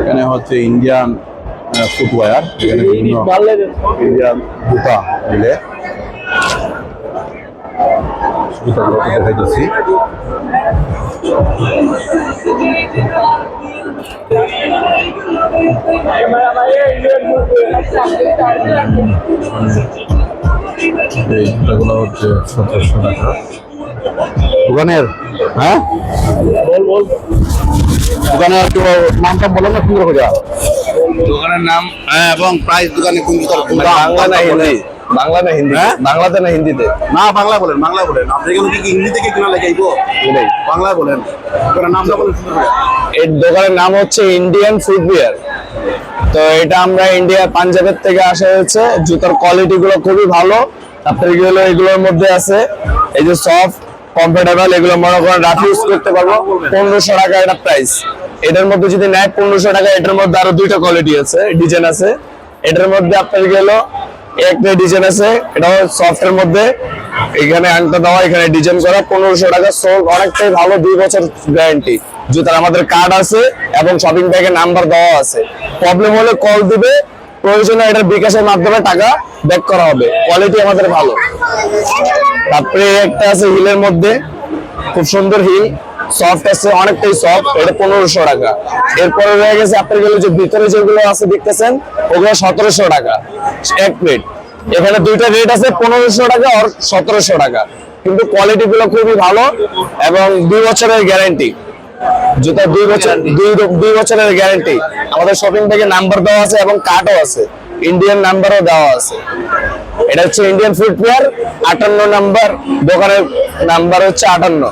এখানে হচ্ছে Indian footwear এখানে বিভিন্ন ইন্ডিয়ান জুতা মিলে। জুতাগুলো দেখাইতেছি। এই জুতাগুলো হচ্ছে সতেরোশো টাকা। দোকানের হ্যাঁ? দোকানের একটু নামটা বলো না সুন্দর করে। দোকানের নাম হ্যাঁ এবং প্রাইস দোকানে কোন বাংলা না হিন্দি? বাংলা না হিন্দি? হ্যাঁ? বাংলাতে না হিন্দিতে? না বাংলা বলেন বাংলা বলেন। আপনি এখানে কি কি হিন্দি থেকে কিনা এটাই। বাংলা বলেন। দোকানের নামটা বলেন সুন্দর করে। এই দোকানের নাম হচ্ছে ইন্ডিয়ান ফুটবিয়ার তো এটা আমরা ইন্ডিয়া পাঞ্জাবের থেকে আসা হয়েছে। জুতার কোয়ালিটি গুলো খুবই ভালো। তারপরে এগুলোর মধ্যে আছে। এই যে সফট কমফোর্টেবল এগুলো মনে করেন রাফ ইউজ করতে পারব। পনেরোশো টাকা এটা প্রাইস এটার মধ্যে যদি নেয় পনেরোশো টাকা, এটার মধ্যে আরও দুইটা কোয়ালিটি আছে ডিজাইন আছে। এটার মধ্যে আপনার গেলো, একটা ডিজাইন আছে এটাও সফটের মধ্যে। এখানে আংটা দেওয়া, এখানে ডিজাইন করা, পনেরোশো টাকা সোল অনেকটাই ভালো দুই বছর গ্যারান্টি জুতার আমাদের কার্ড আছে এবং শপিং ব্যাগে নাম্বার দেওয়া আছে। প্রবলেম হলে কল দিবে প্রয়োজনে এটার বিকাশের মাধ্যমে টাকা ব্যাক করা হবে। কোয়ালিটি আমাদের ভালো। তারপরে একটা আছে হিলের মধ্যে। খুব সুন্দর হিল। সফট আছে, অনেকটাই সফট এটা পনেরোশো টাকা। এরপরে রয়ে গেছে আপনার গেলে যে ভিতরে যেগুলো আছে দেখতেছেন, ওগুলো সতেরোশো টাকা। এক প্লেট এখানে দুইটা রেট আছে, পনেরোশো টাকা আর সতেরোশো টাকা। কিন্তু কোয়ালিটি গুলো খুবই ভালো এবং দুই বছরের গ্যারান্টি জুতা দুই বছর দুই দুই বছরের গ্যারান্টি আমাদের শপিং থেকে নাম্বার দেওয়া আছে এবং কার্ডও আছে ইন্ডিয়ান নাম্বারও দেওয়া আছে এটা হচ্ছে ইন্ডিয়ান ফুটওয়্যার আটান্ন নাম্বার দোকানের নাম্বার হচ্ছে আটান্ন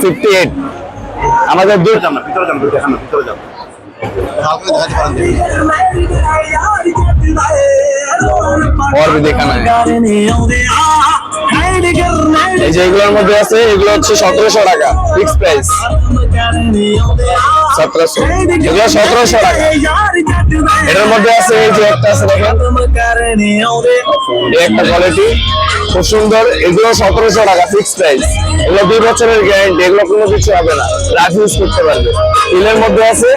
ফিফটি এইট আমাদের দুই যান না ভিতরে যান দেখান না ভিতরে যান হালকা দেখাতে পারেন দেখি। और भी देखा है এই যে এগুলোর মধ্যে আছে, এগুলো হচ্ছে সতেরোশো টাকা ফিক্স প্রাইস সতেরোশো। এগুলো সতেরোশো টাকা। এটার মধ্যে আছে এই যে একটা আছে, দেখেন। একটা কোয়ালিটি খুব সুন্দর। এগুলো সতেরোশো টাকা ফিক্স প্রাইস এগুলো দুই বছরের গ্যারান্টি এগুলো কোনো কিছু হবে না। রাফ ইউজ করতে পারবে। হিলের মধ্যে আছে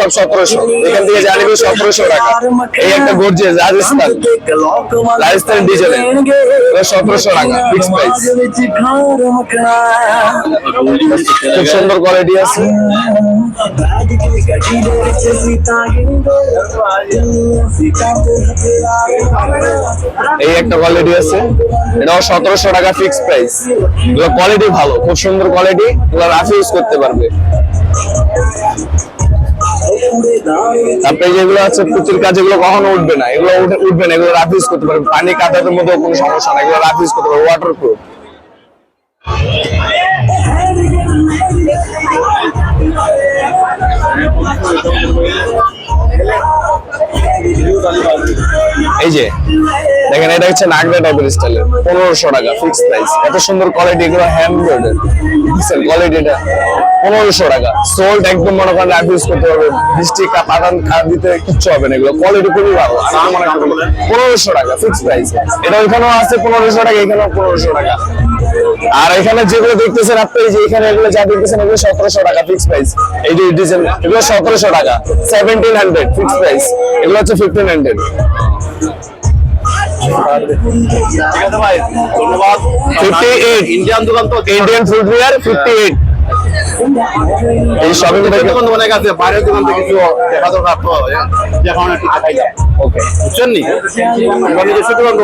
সতেরোশো। টাকা। এই একটা টাকা ফিক্স প্রাইস খুব সুন্দর কোয়ালিটি এই একটা কোয়ালিটি আছে। সতেরোশো টাকা প্রাইস কোয়ালিটি ভালো, খুব সুন্দর কোয়ালিটি এগুলো ইউজ করতে পারবে। তারপরে যেগুলো আছে, পুতুল কাজ, এগুলো কখনো উঠবে না। এগুলো উঠবে না, এগুলো রাফ ইউজ করতে পারবে। পানি কাটাতে মধ্যে কোনো সমস্যা না এগুলো রাফ ইউজ করতে পারবে। ওয়াটার প্রুফ এই যে দেখেন, এটা হচ্ছে নাগরা টাইপের স্টাইলের পনেরোশো টাকা ফিক্স প্রাইস এত সুন্দর কোয়ালিটি এগুলো হ্যান্ড কোয়ালিটি এটা পনেরোশো টাকা। সোল্ড একদম মনে করেন রাফ ইউজ করতে পারবে বৃষ্টি পাতান খা দিতে কিচ্ছু হবে না এগুলো। কোয়ালিটি খুবই ভালো। পনেরোশো টাকা ফিক্স প্রাইস এটা ওইখানেও আছে পনেরোশো টাকা, এখানেও পনেরোশো টাকা। আর এখানে যেগুলো দেখতেছেন আপনি যে এখানে এগুলো যা দেখতেছেন, এগুলো সতেরোশো টাকা ফিক্স প্রাইস এই যে ডিজাইন এগুলো সতেরোশো টাকা। সেভেন্টিন হান্ড্রেড ফিক্স প্রাইস এগুলো হচ্ছে ফিফটিন হান্ড্রেড ঠিক আছে ভাই ধন্যবাদ ফিফটি এইট ইন্ডিয়ান দোকান তো ইন্ডিয়ান ফুটওয়্যার ফিফটি এইট এই শপিং দোকান অনেক আছে বাইরের দোকান থেকে কিছু দেখা দরকার তো দেখানো একটু দেখাই ওকে বুঝছেন নি? নিজস্ব দোকান